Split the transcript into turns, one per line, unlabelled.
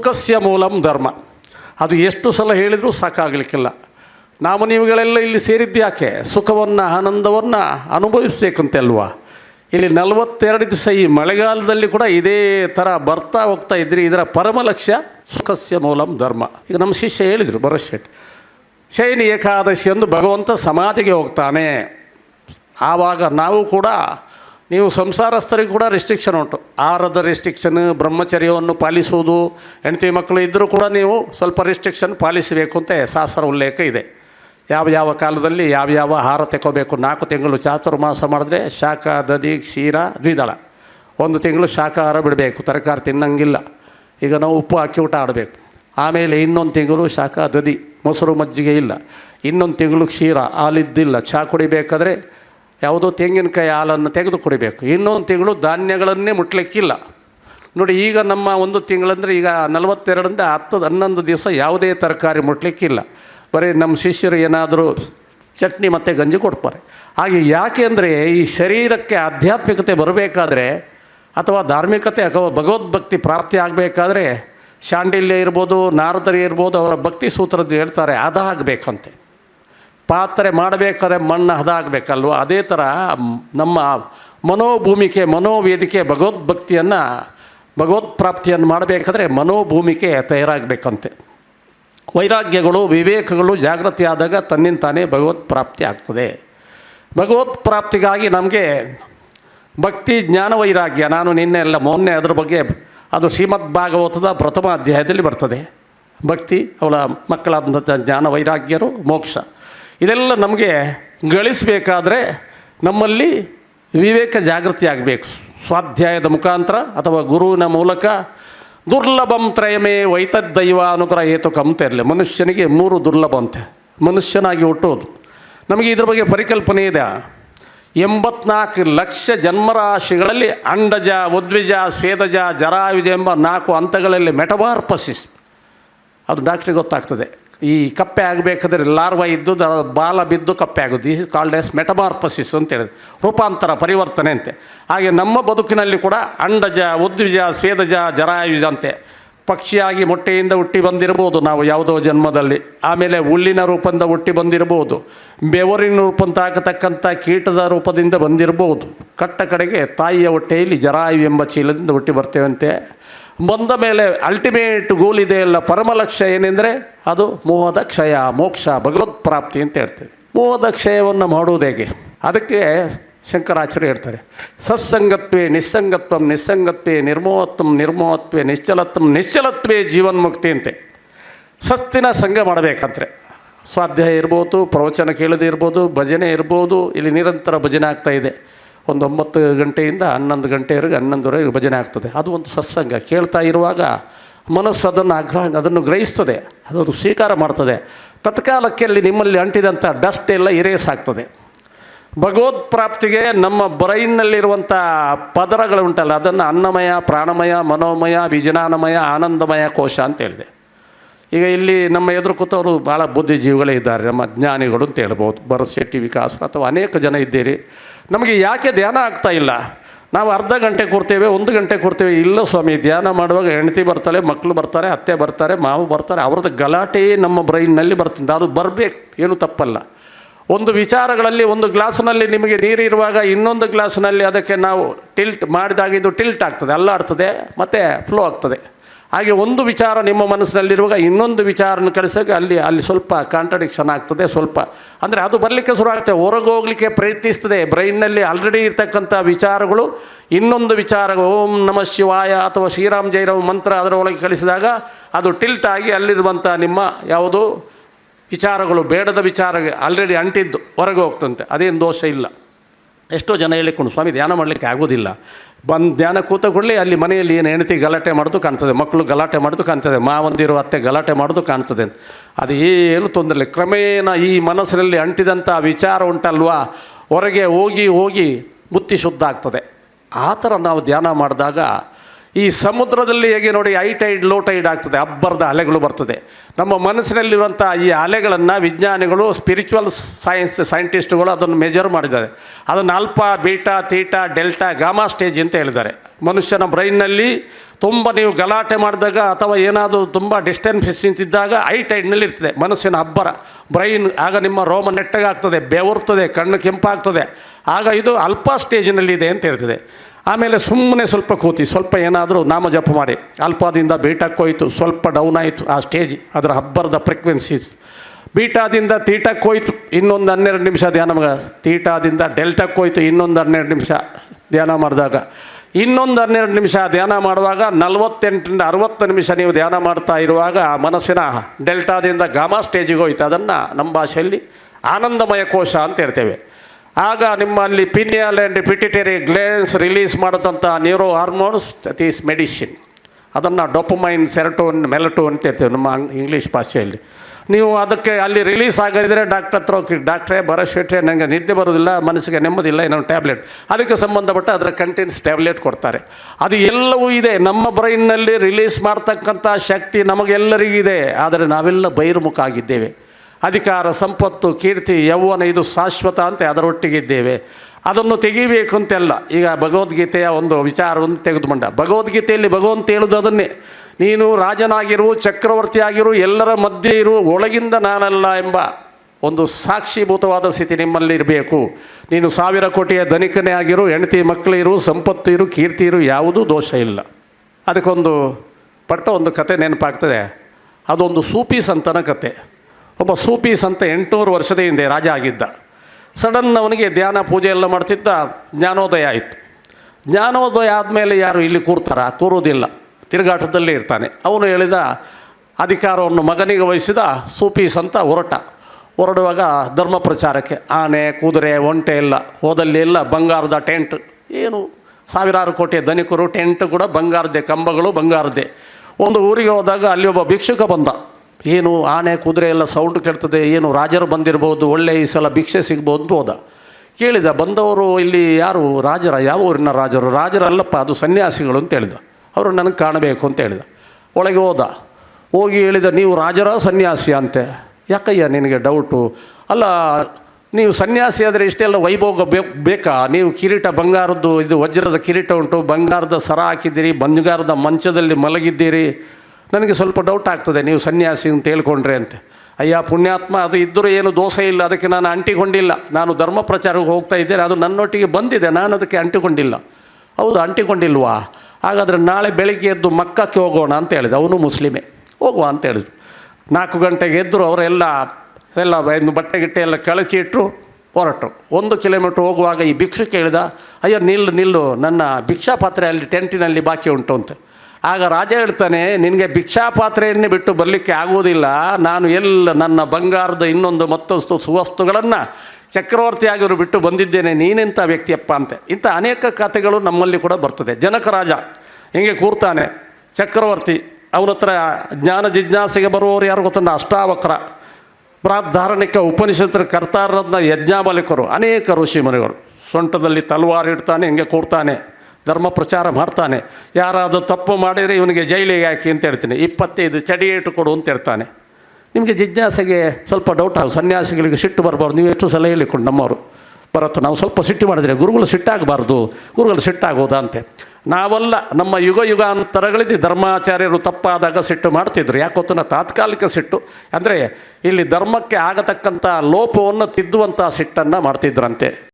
ಸುಖಸ್ಯ ಮೂಲಂ ಧರ್ಮ. ಅದು ಎಷ್ಟು ಸಲ ಹೇಳಿದರೂ ಸಾಕಾಗಲಿಕ್ಕಿಲ್ಲ. ನಾವು ನೀವುಗಳೆಲ್ಲ ಇಲ್ಲಿ ಸೇರಿದ್ದ್ಯಾಕೆ ಸುಖವನ್ನು, ಆನಂದವನ್ನು ಅನುಭವಿಸಬೇಕಂತೆ ಅಲ್ವಾ? ಇಲ್ಲಿ ನಲವತ್ತೆರಡು ದಿವಸ ಈ ಮಳೆಗಾಲದಲ್ಲಿ ಕೂಡ ಇದೇ ಥರ ಬರ್ತಾ ಹೋಗ್ತಾ ಇದ್ರಿ. ಇದರ ಪರಮ ಲಕ್ಷ್ಯ ಸುಖಸ್ಯ ಮೂಲಂ ಧರ್ಮ. ಈಗ ನಮ್ಮ ಶಿಷ್ಯ ಹೇಳಿದರು, ಭರತ್ ಶೈನಿ ಏಕಾದಶಿ ಎಂದು ಭಗವಂತ ಸಮಾಧಿಗೆ ಹೋಗ್ತಾನೆ. ಆವಾಗ ನಾವು ಕೂಡ ನೀವು ಸಂಸಾರಸ್ಥರಿಗೆ ಕೂಡ ರಿಸ್ಟ್ರಿಕ್ಷನ್ ಉಂಟು. ಆಹಾರದ ರಿಸ್ಟ್ರಿಕ್ಷನ್ ಬ್ರಹ್ಮಚರ್ಯವನ್ನು ಪಾಲಿಸುವುದು, ಹೆಂಡತಿ ಮಕ್ಕಳು ಇದ್ದರೂ ಕೂಡ ನೀವು ಸ್ವಲ್ಪ ರಿಸ್ಟ್ರಿಕ್ಷನ್ ಪಾಲಿಸಬೇಕು ಅಂತ ಶಾಸ್ತ್ರ ಉಲ್ಲೇಖ ಇದೆ. ಯಾವ ಯಾವ ಕಾಲದಲ್ಲಿ ಯಾವ ಯಾವ ಆಹಾರ ತೆಕ್ಕೋಬೇಕು? ನಾಲ್ಕು ತಿಂಗಳು ಚಾತುರ್ಮಾಸ ಮಾಡಿದ್ರೆ ಶಾಖ ದದಿ ಕ್ಷೀರ, ದ್ವಿದಳ. ಒಂದು ತಿಂಗಳು ಶಾಖಾಹಾರ ಬಿಡಬೇಕು, ತರಕಾರಿ ತಿನ್ನಂಗಿಲ್ಲ. ಈಗ ನಾವು ಉಪ್ಪು ಹಾಕಿ ಊಟ ಆಡಬೇಕು. ಆಮೇಲೆ ಇನ್ನೊಂದು ತಿಂಗಳು ಶಾಖ ದದಿ ಮೊಸರು ಮಜ್ಜಿಗೆ ಇಲ್ಲ. ಇನ್ನೊಂದು ತಿಂಗಳು ಕ್ಷೀರ, ಹಾಲಿದ್ದಿಲ್ಲ. ಚಹಾ ಕುಡಿಬೇಕಾದ್ರೆ ಯಾವುದೋ ತೆಂಗಿನಕಾಯಿ ಹಾಲನ್ನು ತೆಗೆದು ಕುಡಿಬೇಕು. ಇನ್ನೊಂದು ತಿಂಗಳು ಧಾನ್ಯಗಳನ್ನೇ ಮುಟ್ಲಿಕ್ಕಿಲ್ಲ. ನೋಡಿ, ಈಗ ನಮ್ಮ ಒಂದು ತಿಂಗಳಂದರೆ ಈಗ ನಲವತ್ತೆರಡರಿಂದ ಹತ್ತು, ಹನ್ನೊಂದು ದಿವಸ ಯಾವುದೇ ತರಕಾರಿ ಮುಟ್ಲಿಕ್ಕಿಲ್ಲ. ಬರೀ ನಮ್ಮ ಶಿಷ್ಯರು ಏನಾದರೂ ಚಟ್ನಿ ಮತ್ತು ಗಂಜಿ ಕೊಡ್ತಾರೆ. ಹಾಗೆ ಯಾಕೆ ಅಂದರೆ ಈ ಶರೀರಕ್ಕೆ ಆಧ್ಯಾತ್ಮಿಕತೆ ಬರಬೇಕಾದ್ರೆ ಅಥವಾ ಧಾರ್ಮಿಕತೆ ಅಥವಾ ಭಗವದ್ಭಕ್ತಿ ಪ್ರಾಪ್ತಿ ಆಗಬೇಕಾದ್ರೆ ಶಾಂಡಿಲ್ಯ ಇರ್ಬೋದು, ನಾರದರಿ ಇರ್ಬೋದು, ಅವರ ಭಕ್ತಿ ಸೂತ್ರದ್ದು ಹೇಳ್ತಾರೆ, ಅದಾಗಬೇಕಂತೆ. ಪಾತ್ರೆ ಮಾಡಬೇಕಾದ್ರೆ ಮಣ್ಣು ಹದಾಗಬೇಕಲ್ವ? ಅದೇ ಥರ ನಮ್ಮ ಮನೋಭೂಮಿಕೆ, ಮನೋವೇದಿಕೆ, ಭಗವದ್ಭಕ್ತಿಯನ್ನು ಭಗವತ್ ಪ್ರಾಪ್ತಿಯನ್ನು ಮಾಡಬೇಕಾದ್ರೆ ಮನೋಭೂಮಿಕೆ ತಯಾರಾಗಬೇಕಂತೆ. ವೈರಾಗ್ಯಗಳು, ವಿವೇಕಗಳು ಜಾಗೃತಿ ಆದಾಗ ತನ್ನಿಂತಾನೇ ಭಗವತ್ ಪ್ರಾಪ್ತಿ ಆಗ್ತದೆ. ಭಗವತ್ ಪ್ರಾಪ್ತಿಗಾಗಿ ನಮಗೆ ಭಕ್ತಿ, ಜ್ಞಾನ, ವೈರಾಗ್ಯ. ನಾನು ನಿನ್ನೆ ಎಲ್ಲ ಮೊನ್ನೆ ಅದರ ಬಗ್ಗೆ ಅದು ಶ್ರೀಮದ್ ಭಾಗವತದ ಪ್ರಥಮ ಅಧ್ಯಾಯದಲ್ಲಿ ಬರ್ತದೆ. ಭಕ್ತಿ, ಅವಳ ಮಕ್ಕಳಾದಂಥ ಜ್ಞಾನ, ವೈರಾಗ್ಯರು, ಮೋಕ್ಷ. ಇದೆಲ್ಲ ನಮಗೆ ಗಳಿಸಬೇಕಾದ್ರೆ ನಮ್ಮಲ್ಲಿ ವಿವೇಕ ಜಾಗೃತಿ ಆಗಬೇಕು. ಸ್ವಾಧ್ಯಾಯದ ಮುಖಾಂತರ ಅಥವಾ ಗುರುವಿನ ಮೂಲಕ ದುರ್ಲಭಂ ತ್ರಯಮೇ ವೈತದ್ದೈವ ಅನುಗ್ರಹ ಏತು ಕಮ್ತ ಇರಲಿ. ಮನುಷ್ಯನಿಗೆ ಮೂರು ದುರ್ಲಭ ಅಂತೆ. ಮನುಷ್ಯನಾಗಿ ಹುಟ್ಟೋದು ನಮಗೆ ಇದ್ರ ಬಗ್ಗೆ ಪರಿಕಲ್ಪನೆ ಇದೆ ಎಂಬತ್ನಾಲ್ಕು ಲಕ್ಷ ಜನ್ಮರಾಶಿಗಳಲ್ಲಿ ಅಂಡಜ, ಉದ್ವಿಜ, ಸ್ವೇದಜ, ಜರಾಯುಜ ಎಂಬ ನಾಲ್ಕು ಹಂತಗಳಲ್ಲಿ ಮೆಟಬಾರ್ಪಸಿಸ್. ಅದು ಡಾಕ್ಟ್ರಿಗೆ ಗೊತ್ತಾಗ್ತದೆ. ಈ ಕಪ್ಪೆ ಆಗಬೇಕಾದ್ರೆ ಲಾರ್ವ ಇದ್ದು ಬಾಲ ಬಿದ್ದು ಕಪ್ಪೆ ಆಗೋದು. ಇಸ್ ಕಾಲ್ಡ್ ಎಸ್ ಮೆಟಮಾರ್ಪಸಿಸ್ ಅಂತ ಹೇಳಿದ್ರು. ರೂಪಾಂತರ, ಪರಿವರ್ತನೆ ಅಂತೆ. ಹಾಗೆ ನಮ್ಮ ಬದುಕಿನಲ್ಲಿ ಕೂಡ ಅಂಡಜ, ಉದ್ವಿಜ, ಸ್ವೇದಜ, ಜರಾಯುಜ ಅಂತೆ. ಪಕ್ಷಿಯಾಗಿ ಮೊಟ್ಟೆಯಿಂದ ಹುಟ್ಟಿ ಬಂದಿರಬಹುದು ನಾವು ಯಾವುದೋ ಜನ್ಮದಲ್ಲಿ. ಆಮೇಲೆ ಹುಲ್ಲಿನ ರೂಪದಿಂದ ಹುಟ್ಟಿ ಬಂದಿರಬಹುದು. ಬೆವರಿನ ರೂಪಂತ ಹಾಕತಕ್ಕಂಥ ಕೀಟದ ರೂಪದಿಂದ ಬಂದಿರಬಹುದು. ಕಟ್ಟ ಕಡೆಗೆ ತಾಯಿಯ ಹೊಟ್ಟೆಯಲ್ಲಿ ಜರಾಯು ಎಂಬ ಚೀಲದಿಂದ ಹುಟ್ಟಿ ಬರ್ತೇವಂತೆ. ಬಂದ ಮೇಲೆ ಅಲ್ಟಿಮೇಟ್ ಗೋಲ್ ಇದೆ ಅಲ್ಲ ಪರಮ ಲಕ್ಷ್ಯ ಏನೆಂದರೆ ಅದು ಮೋಹದ ಕ್ಷಯ, ಮೋಕ್ಷ ಭಗವತ್ ಪ್ರಾಪ್ತಿ ಅಂತ ಹೇಳ್ತೇವೆ. ಮೋಹದ ಕ್ಷಯವನ್ನು ಮಾಡುವುದು ಹೇಗೆ? ಅದಕ್ಕೆ ಶಂಕರಾಚಾರ್ಯ ಹೇಳ್ತಾರೆ, ಸತ್ಸಂಗತ್ವೇ ನಿಸ್ಸಂಗತ್ವ, ನಿಸ್ಸಂಗತ್ವೇ ನಿರ್ಮೋಹತ್ವ, ನಿರ್ಮೋಹತ್ವೇ ನಿಶ್ಚಲತ್ವಂ, ನಿಶ್ಚಲತ್ವೇ ಜೀವನ್ಮುಕ್ತಿ ಅಂತೆ. ಸತ್ತಿನ ಸಂಘ ಮಾಡಬೇಕಂದ್ರೆ ಸ್ವಾಧ್ಯಾಯ ಇರ್ಬೋದು, ಪ್ರವಚನ ಕೇಳೋದು ಇರ್ಬೋದು, ಭಜನೆ ಇರ್ಬೋದು, ಇಲ್ಲಿ ನಿರಂತರ ಭಜನೆ ಆಗ್ತಾ ಇದೆ. ಒಂದು ಒಂಬತ್ತು ಗಂಟೆಯಿಂದ ಹನ್ನೊಂದು ಗಂಟೆವರೆಗೆ ಹನ್ನೊಂದುವರೆಗೆ ಭಜನೆ ಆಗ್ತದೆ. ಅದು ಒಂದು ಸತ್ಸಂಗ. ಕೇಳ್ತಾ ಇರುವಾಗ ಮನಸ್ಸು ಅದನ್ನು ಆಗ್ರಹ, ಅದನ್ನು ಗ್ರಹಿಸ್ತದೆ. ಅದು ಸ್ವೀಕಾರ ಮಾಡ್ತದೆ. ತತ್ಕಾಲಕ್ಕೆ ಅಲ್ಲಿ ನಿಮ್ಮಲ್ಲಿ ಅಂಟಿದಂಥ ಡಸ್ಟ್ ಎಲ್ಲ ಇರೇಸ್ ಆಗ್ತದೆ. ಭಗವತ್ ಪ್ರಾಪ್ತಿಗೆ ನಮ್ಮ ಬ್ರೈನ್ನಲ್ಲಿರುವಂಥ ಪದರಗಳುಂಟಲ್ಲ, ಅದನ್ನು ಅನ್ನಮಯ, ಪ್ರಾಣಮಯ, ಮನೋಮಯ ವಿಜನಾನಮಯ ಆನಂದಮಯ ಕೋಶ ಅಂತ ಹೇಳಿದೆ. ಈಗ ಇಲ್ಲಿ ನಮ್ಮ ಎದುರು ಕೂತವರು ಭಾಳ ಬುದ್ಧಿಜೀವಿಗಳೇ ಇದ್ದಾರೆ, ನಮ್ಮ ಜ್ಞಾನಿಗಳು ಅಂತ ಹೇಳ್ಬೋದು. ಭರತ್ ಶೆಟ್ಟಿ ವಿಕಾಸ್ ಅಥವಾ ಅನೇಕ ಜನ ಇದ್ದೀರಿ. ನಮಗೆ ಯಾಕೆ ಧ್ಯಾನ ಆಗ್ತಾ ಇಲ್ಲ? ನಾವು ಅರ್ಧ ಗಂಟೆ ಕೂರ್ತೇವೆ, ಒಂದು ಗಂಟೆ ಕೂರ್ತೇವೆ. ಇಲ್ಲ ಸ್ವಾಮಿ, ಧ್ಯಾನ ಮಾಡುವಾಗ ಹೆಂಡತಿ ಬರ್ತಾಳೆ ಮಕ್ಕಳು ಬರ್ತಾರೆ, ಅತ್ತೆ ಬರ್ತಾರೆ, ಮಾವು ಬರ್ತಾರೆ, ಅವ್ರದ್ದು ಗಲಾಟೆ ನಮ್ಮ ಬ್ರೈನ್ನಲ್ಲಿ ಬರ್ತದೆ. ಅದು ಬರಬೇಕು, ಏನು ತಪ್ಪಲ್ಲ. ಒಂದು ವಿಚಾರಗಳಲ್ಲಿ, ಒಂದು ಗ್ಲಾಸ್ನಲ್ಲಿ ನಿಮಗೆ ನೀರಿರುವಾಗ ಇನ್ನೊಂದು ಗ್ಲಾಸ್ನಲ್ಲಿ ಅದಕ್ಕೆ ನಾವು ಟಿಲ್ಟ್ ಮಾಡಿದಾಗ ಇದು ಟಿಲ್ಟ್ ಆಗ್ತದೆ, ಅಲ್ಲಾಡ್ತದೆ, ಮತ್ತು ಫ್ಲೋ ಆಗ್ತದೆ. ಹಾಗೆ ಒಂದು ವಿಚಾರ ನಿಮ್ಮ ಮನಸ್ಸಿನಲ್ಲಿರುವಾಗ ಇನ್ನೊಂದು ವಿಚಾರನ ಕಳಿಸೋಕೆ ಅಲ್ಲಿ ಅಲ್ಲಿ ಸ್ವಲ್ಪ ಕಾಂಟ್ರಡಿಕ್ಷನ್ ಆಗ್ತದೆ ಸ್ವಲ್ಪ. ಅಂದರೆ ಅದು ಬರಲಿಕ್ಕೆ ಶುರು ಆಗ್ತದೆ ಹೊರಗೆ ಹೋಗಲಿಕ್ಕೆ ಪ್ರಯತ್ನಿಸ್ತದೆ. ಬ್ರೈನ್ನಲ್ಲಿ ಆಲ್ರೆಡಿ ಇರ್ತಕ್ಕಂಥ ವಿಚಾರಗಳು, ಇನ್ನೊಂದು ವಿಚಾರ, ಓಂ ನಮ ಶಿವಾಯ ಅಥವಾ ಶ್ರೀರಾಮ್ ಜೈರಾಮ್ ಮಂತ್ರ ಅದರೊಳಗೆ ಕಳಿಸಿದಾಗ ಅದು ಟಿಲ್ಟ್ ಆಗಿ ಅಲ್ಲಿರುವಂಥ ನಿಮ್ಮ ಯಾವುದು ವಿಚಾರಗಳು, ಬೇಡದ ವಿಚಾರ ಆಲ್ರೆಡಿ ಅಂಟಿದ್ದು, ಹೊರಗೆ ಹೋಗ್ತಂತೆ. ಅದೇನು ದೋಷ ಇಲ್ಲ. ಎಷ್ಟೋ ಜನ ಹೇಳಿಕೊಂಡು, ಸ್ವಾಮಿ, ಧ್ಯಾನ ಮಾಡಲಿಕ್ಕೆ ಆಗೋದಿಲ್ಲ. ಬಂದು ಧ್ಯಾನ ಕೂತ ಕೂಡಲೇ ಅಲ್ಲಿ ಮನೆಯಲ್ಲಿ ಏನು ಹೆಂಡತಿ ಗಲಾಟೆ ಮಾಡೋದು ಕಾಣ್ತದೆ ಮಕ್ಕಳು ಗಲಾಟೆ ಮಾಡೋದು ಕಾಣ್ತದೆ, ಮಾವಂದಿರು ಅತ್ತೆ ಗಲಾಟೆ ಮಾಡೋದು ಕಾಣ್ತದೆ ಅದು ಏನು ತೊಂದರೆ ಕ್ರಮೇಣ ಈ ಮನಸ್ಸಿನಲ್ಲಿ ಅಂಟಿದಂಥ ವಿಚಾರ ಉಂಟಲ್ವಾ? ಹೊರಗೆ ಹೋಗಿ ಹೋಗಿ ಬುತ್ತಿ ಶುದ್ಧ ಆಗ್ತದೆ. ಆ ಥರ ನಾವು ಧ್ಯಾನ ಮಾಡಿದಾಗ ಈ ಸಮುದ್ರದಲ್ಲಿ ಹೇಗೆ ನೋಡಿ ಹೈ ಟೈಡ್ ಲೋ ಟೈಡ್ ಆಗ್ತದೆ, ಅಬ್ಬರದ ಅಲೆಗಳು ಬರ್ತದೆ. ನಮ್ಮ ಮನಸ್ಸಿನಲ್ಲಿರುವಂಥ ಈ ಅಲೆಗಳನ್ನು ವಿಜ್ಞಾನಿಗಳು ಸ್ಪಿರಿಚುವಲ್ ಸೈನ್ಸ್ ಸೈಂಟಿಸ್ಟ್ಗಳು ಅದನ್ನು ಮೆಜರ್ ಮಾಡಿದ್ದಾರೆ. ಅದನ್ನು alpha beta theta delta gamma stage ಅಂತ ಹೇಳಿದ್ದಾರೆ. ಮನುಷ್ಯನ ಬ್ರೈನ್ನಲ್ಲಿ ತುಂಬ ನೀವು ಗಲಾಟೆ ಮಾಡಿದಾಗ ಅಥವಾ ಏನಾದರೂ ತುಂಬ ಡಿಸ್ಟೆನ್ಸ್ ನಿಂತಿದ್ದಾಗ ಹೈ ಟೈಡ್ನಲ್ಲಿ ಇರ್ತದೆ. ಮನಸ್ಸಿನ ಅಬ್ಬರ ಬ್ರೈನ್ ಆಗ ನಿಮ್ಮ ರೋಮ ನೆಟ್ಟಗಾಗ್ತದೆ ಬೆವರ್ತದೆ ಕಣ್ಣು ಕೆಂಪಾಗ್ತದೆ. ಆಗ ಇದು ಅಲ್ಪ ಸ್ಟೇಜಿನಲ್ಲಿದೆ ಅಂತ ಹೇಳ್ತದೆ. ಆಮೇಲೆ ಸುಮ್ಮನೆ ಸ್ವಲ್ಪ ಕೂತಿ, ಸ್ವಲ್ಪ ಏನಾದರೂ ನಾಮ ಜಪ ಮಾಡಿ. ಅಲ್ಪದಿಂದ ಬೀಟಕ್ಕೆ ಹೋಯಿತು ಸ್ವಲ್ಪ ಡೌನ್ ಆಯಿತು ಆ ಸ್ಟೇಜ್, ಅದರ ಹಬ್ಬರದ ಫ್ರೀಕ್ವೆನ್ಸೀಸ್ ಬೀಟಾದಿಂದ ತೀಟಕ್ಕೆ ಹೋಯಿತು ಇನ್ನೊಂದು ಹನ್ನೆರಡು ನಿಮಿಷ ಧ್ಯಾನ ಮಗ. ತೀಟಾದಿಂದ ಡೆಲ್ಟಕ್ಕೆ ಹೋಯ್ತು ಇನ್ನೊಂದು ಹನ್ನೆರಡು ನಿಮಿಷ ಧ್ಯಾನ ಮಾಡಿದಾಗ. ಇನ್ನೊಂದು ಹನ್ನೆರಡು ನಿಮಿಷ ಧ್ಯಾನ ಮಾಡುವಾಗ ನಲವತ್ತೆಂಟರಿಂದ ಅರವತ್ತು ನಿಮಿಷ ನೀವು ಧ್ಯಾನ ಮಾಡ್ತಾ ಇರುವಾಗ ಆ ಮನಸ್ಸಿನ ಡೆಲ್ಟಾದಿಂದ ಗಾಮಾ ಸ್ಟೇಜಿಗೆ ಹೋಯ್ತು. ಅದನ್ನು ನಮ್ಮ ಭಾಷೆಯಲ್ಲಿ ಆನಂದಮಯ ಕೋಶ ಅಂತ ಹೇಳ್ತೇವೆ. ಆಗ ನಿಮ್ಮಲ್ಲಿ pineal and pituitary glands release ಮಾಡೋದಂಥ neuro hormones that is medicine ಅದನ್ನು ಡೊಪಮೈನ್, ಸೆರಟೋನ್ ಮೆಲಟೋ ಅಂತ ಇರ್ತೀವಿ ನಮ್ಮ ಇಂಗ್ಲೀಷ್ ಭಾಷೆಯಲ್ಲಿ. ನೀವು ಅದಕ್ಕೆ ಅಲ್ಲಿ ರಿಲೀಸ್ ಆಗದಿದ್ದರೆ ಡಾಕ್ಟರ್ ಹತ್ರ ಹೋಗ್ತೀವಿ ಡಾಕ್ಟ್ರೇ ಬರೋಶೆಟ್ರೆ ನನಗೆ ನಿದ್ದೆ ಬರೋದಿಲ್ಲ, ಮನಸ್ಸಿಗೆ ನೆಮ್ಮದಿಲ್ಲ ಏನೋ ಟ್ಯಾಬ್ಲೆಟ್. ಅದಕ್ಕೆ ಸಂಬಂಧಪಟ್ಟ ಅದರ ಕಂಟೆಂಟ್ಸ್ ಟ್ಯಾಬ್ಲೆಟ್ ಕೊಡ್ತಾರೆ. ಅದು ಎಲ್ಲವೂ ಇದೆ. ನಮ್ಮ ಬ್ರೈನ್ನಲ್ಲಿ ರಿಲೀಸ್ ಮಾಡ್ತಕ್ಕಂಥ ಶಕ್ತಿ ನಮಗೆಲ್ಲರಿಗಿದೆ ಆದರೆ ನಾವೆಲ್ಲ ಬಹಿರ್ಮುಖ ಆಗಿದ್ದೇವೆ. ಅಧಿಕಾರ, ಸಂಪತ್ತು, ಕೀರ್ತಿ, ಯೌವನ, ಇದು ಶಾಶ್ವತ ಅಂತ ಅದರೊಟ್ಟಿಗಿದ್ದೇವೆ. ಅದನ್ನು ತೆಗಿಬೇಕು ಅಂತೆಲ್ಲ. ಈಗ ಭಗವದ್ಗೀತೆಯ ಒಂದು ವಿಚಾರವನ್ನು ತೆಗೆದುಕೊಂಡ. ಭಗವದ್ಗೀತೆಯಲ್ಲಿ ಭಗವಂತ ಹೇಳುದು ಅದನ್ನೇ. ನೀನು ರಾಜನಾಗಿರು, ಚಕ್ರವರ್ತಿಯಾಗಿರು, ಎಲ್ಲರ ಮಧ್ಯೆ ಇರು, ಒಳಗಿಂದ ನಾನಲ್ಲ ಎಂಬ ಒಂದು ಸಾಕ್ಷೀಭೂತವಾದ ಸ್ಥಿತಿ ನಿಮ್ಮಲ್ಲಿ ಇರಬೇಕು. ನೀನು ಸಾವಿರ ಕೋಟಿಯ ಧನಿಕನೇ ಆಗಿರು, ಹೆಂಡತಿ ಮಕ್ಕಳಿರು ಸಂಪತ್ತು ಇರು, ಕೀರ್ತಿ ಇರು, ಯಾವುದೂ ದೋಷ ಇಲ್ಲ. ಅದಕ್ಕೊಂದು ಪಟ್ಟ ಒಂದು ಕತೆ ನೆನಪಾಗ್ತದೆ. ಅದೊಂದು ಸೂಪಿ ಸಂತನ ಕತೆ. ಒಬ್ಬ ಸೂಪೀಸ್ ಅಂತ ಎಂಟುನೂರು ವರ್ಷದ ಹಿಂದೆ ರಾಜ ಆಗಿದ್ದ. ಸಡನ್ ಅವನಿಗೆ ಧ್ಯಾನ ಪೂಜೆ ಎಲ್ಲ ಮಾಡ್ತಿದ್ದ ಜ್ಞಾನೋದಯ ಆಯಿತು. ಜ್ಞಾನೋದಯ ಆದಮೇಲೆ ಯಾರು ಇಲ್ಲಿ ಕೂರ್ತಾರ? ಕೂರೋದಿಲ್ಲ ತಿರುಗಾಟದಲ್ಲೇ ಇರ್ತಾನೆ. ಅವನು ಹೇಳಿದ ಅಧಿಕಾರವನ್ನು ಮಗನಿಗೆ ವಹಿಸಿದ ಸೂಪೀಸ್ ಅಂತ ಹೊರಟ ಹೊರಡುವಾಗ ಧರ್ಮ ಪ್ರಚಾರಕ್ಕೆ ಆನೆ, ಕುದುರೆ, ಒಂಟೆ ಎಲ್ಲ ಹೋದಲ್ಲಿ ಎಲ್ಲ ಬಂಗಾರದ ಟೆಂಟ್. ಏನು? ಸಾವಿರಾರು ಕೋಟಿ ಧನಿಕರು, ಟೆಂಟ್ ಕೂಡ ಬಂಗಾರದ್ದೇ, ಕಂಬಗಳು ಬಂಗಾರದ್ದೇ. ಒಂದು ಊರಿಗೆ ಹೋದಾಗ ಅಲ್ಲಿ ಒಬ್ಬ ಭಿಕ್ಷುಕ ಬಂದ. ಏನು ಆನೆ ಕುದುರೆ ಎಲ್ಲ ಸೌಂಡ್ ಕೆಡ್ತದೆ, ಏನು ರಾಜರು ಬಂದಿರ್ಬೋದು, ಒಳ್ಳೆ ಈ ಸಲ ಭಿಕ್ಷೆ ಸಿಗ್ಬೋದು ಅಂತ ಹೋದ. ಕೇಳಿದ, ಬಂದವರು ಇಲ್ಲಿ ಯಾರು? ರಾಜರ, ಯಾವ ಊರಿನ ರಾಜರು? ರಾಜರಲ್ಲಪ್ಪ, ಅದು ಸನ್ಯಾಸಿಗಳು ಅಂತ ಹೇಳಿದ. ಅವರು ನನಗೆ ಕಾಣಬೇಕು ಅಂತ ಹೇಳಿದ. ಒಳಗೆ ಹೋದ. ಹೋಗಿ ಹೇಳಿದ, ನೀವು ರಾಜರ ಸನ್ಯಾಸಿ ಅಂತೆ. ಯಾಕಯ್ಯ ನಿನಗೆ ಡೌಟು ಅಲ್ಲ, ನೀವು ಸನ್ಯಾಸಿ ಆದರೆ ಇಷ್ಟೆಲ್ಲ ವೈಭೋಗ ಬೇಕಾ? ನೀವು ಕಿರೀಟ ಬಂಗಾರದ್ದು, ಇದು ವಜ್ರದ ಕಿರೀಟ ಉಂಟು, ಬಂಗಾರದ ಸರ ಹಾಕಿದ್ದೀರಿ, ಬಂಗಾರದ ಮಂಚದಲ್ಲಿ ಮಲಗಿದ್ದೀರಿ. ನನಗೆ ಸ್ವಲ್ಪ ಡೌಟ್ ಆಗ್ತದೆ, ನೀವು ಸನ್ಯಾಸಿ ಅಂತ ಹೇಳ್ಕೊಂಡ್ರೆ ಅಂತೆ. ಅಯ್ಯ, ಪುಣ್ಯಾತ್ಮ ಅದು ಇದ್ದರೂ ಏನು ದೋಷ ಇಲ್ಲ, ಅದಕ್ಕೆ ನಾನು ಅಂಟಿಕೊಂಡಿಲ್ಲ. ನಾನು ಧರ್ಮ ಪ್ರಚಾರಕ್ಕೆ ಹೋಗ್ತಾ ಇದ್ದೇನೆ, ಅದು ನನ್ನೊಟ್ಟಿಗೆ ಬಂದಿದೆ, ನಾನು ಅದಕ್ಕೆ ಅಂಟಿಕೊಂಡಿಲ್ಲ. ಹೌದು, ಅಂಟಿಕೊಂಡಿಲ್ವಾ? ಹಾಗಾದರೆ ನಾಳೆ ಬೆಳಿಗ್ಗೆ ಎದ್ದು ಮಕ್ಕಕ್ಕೆ ಹೋಗೋಣ ಅಂತ ಹೇಳಿದೆ, ಅವನು ಮುಸ್ಲಿಮೇ. ಹೋಗುವ ಅಂತ ಹೇಳಿದ್ರು. ನಾಲ್ಕು ಗಂಟೆಗೆ ಎದ್ದರು ಅವರೆಲ್ಲ, ಎಲ್ಲ ಬಟ್ಟೆ ಗಿಟ್ಟೆ ಎಲ್ಲ ಕಳಚಿ ಇಟ್ಟರು ಹೊರಟರು. ಒಂದು ಕಿಲೋಮೀಟ್ರ್ ಹೋಗುವಾಗ ಈ ಭಿಕ್ಷು ಕೇಳಿದ ಅಯ್ಯೋ, ನಿಲ್ಲು ನಿಲ್ಲು, ನನ್ನ ಭಿಕ್ಷಾ ಪಾತ್ರೆ ಅಲ್ಲಿ, ಟೆಂಟಿನಲ್ಲಿ ಬಾಕಿ ಉಂಟು ಅಂತ. ಆಗ ರಾಜ ಹೇಳ್ತಾನೆ, ನಿನಗೆ ಭಿಕ್ಷಾಪಾತ್ರೆಯನ್ನೇ ಬಿಟ್ಟು ಬರಲಿಕ್ಕೆ ಆಗುವುದಿಲ್ಲ. ನಾನು ಎಲ್ಲ ನನ್ನ ಬಂಗಾರದ ಇನ್ನೊಂದು ಮತ್ತಷ್ಟು ಸುವಸ್ತುಗಳನ್ನು ಚಕ್ರವರ್ತಿಯಾಗಿರು ಬಿಟ್ಟು ಬಂದಿದ್ದೇನೆ ನೀನೆಂಥ ವ್ಯಕ್ತಿಯಪ್ಪ ಅಂತೆ. ಇಂಥ ಅನೇಕ ಕಥೆಗಳು ನಮ್ಮಲ್ಲಿ ಕೂಡ ಬರ್ತದೆ. ಜನಕ ರಾಜ ಹಿಂಗೆ ಕೂರ್ತಾನೆ, ಚಕ್ರವರ್ತಿ, ಅವನ ಹತ್ರ ಜ್ಞಾನ ಜಿಜ್ಞಾಸೆಗೆ ಬರುವವರು ಯಾರು ಗೊತ್ತಂಡ ಅಷ್ಟಾವಕ್ರ. ಪ್ರಾಧಾರಣಿಕ ಉಪನಿಷತ್ತರ ಕರ್ತಾರದ ಯಜ್ಞಾಬಲಿಕರು ಅನೇಕ ಋಷಿ ಮನೆಗಳು. ಸೊಂಟದಲ್ಲಿ ತಲವಾರು ಇಡ್ತಾನೆ, ಹಿಂಗೆ ಕೂಡ್ತಾನೆ ಧರ್ಮ ಪ್ರಚಾರ ಮಾಡ್ತಾನೆ. ಯಾರಾದರೂ ತಪ್ಪು ಮಾಡಿದರೆ ಇವನಿಗೆ ಜೈಲಿಗೆ ಹಾಕಿ ಅಂತ ಹೇಳ್ತೀನಿ. ಇಪ್ಪತ್ತೈದು ಚಡಿ ಏಟು ಕೊಡು ಅಂತ ಹೇಳ್ತಾನೆ. ನಿಮಗೆ ಜಿಜ್ಞಾಸೆಗೆ ಸ್ವಲ್ಪ ಡೌಟ್ ಆಗೋ ಸನ್ಯಾಸಿಗಳಿಗೆ ಸಿಟ್ಟು ಬರಬಾರ್ದು. ನೀವು ಎಷ್ಟು ಸಲ ಹೇಳಿಕೊಂಡು ನಮ್ಮವರು. ಬರುತ್ತೆ. ನಾವು ಸ್ವಲ್ಪ ಸಿಟ್ಟು ಮಾಡಿದರೆ ಗುರುಗಳು ಸಿಟ್ಟಾಗಬಾರ್ದು. ಗುರುಗಳು ಸಿಟ್ಟಾಗೋದಾ ಅಂತೆ. ನಾವೆಲ್ಲ ನಮ್ಮ ಯುಗ ಯುಗಾಂತರಗಳಿದ್ದು ಧರ್ಮಾಚಾರ್ಯರು ತಪ್ಪಾದಾಗ ಸಿಟ್ಟು ಮಾಡ್ತಿದ್ರು. ಯಾಕೊತ್ತನ ತಾತ್ಕಾಲಿಕ ಸಿಟ್ಟು. ಅಂದರೆ ಇಲ್ಲಿ ಧರ್ಮಕ್ಕೆ ಆಗತಕ್ಕಂಥ ಲೋಪವನ್ನು ತಿದ್ದುವಂಥ ಸಿಟ್ಟನ್ನು ಮಾಡ್ತಿದ್ರಂತೆ.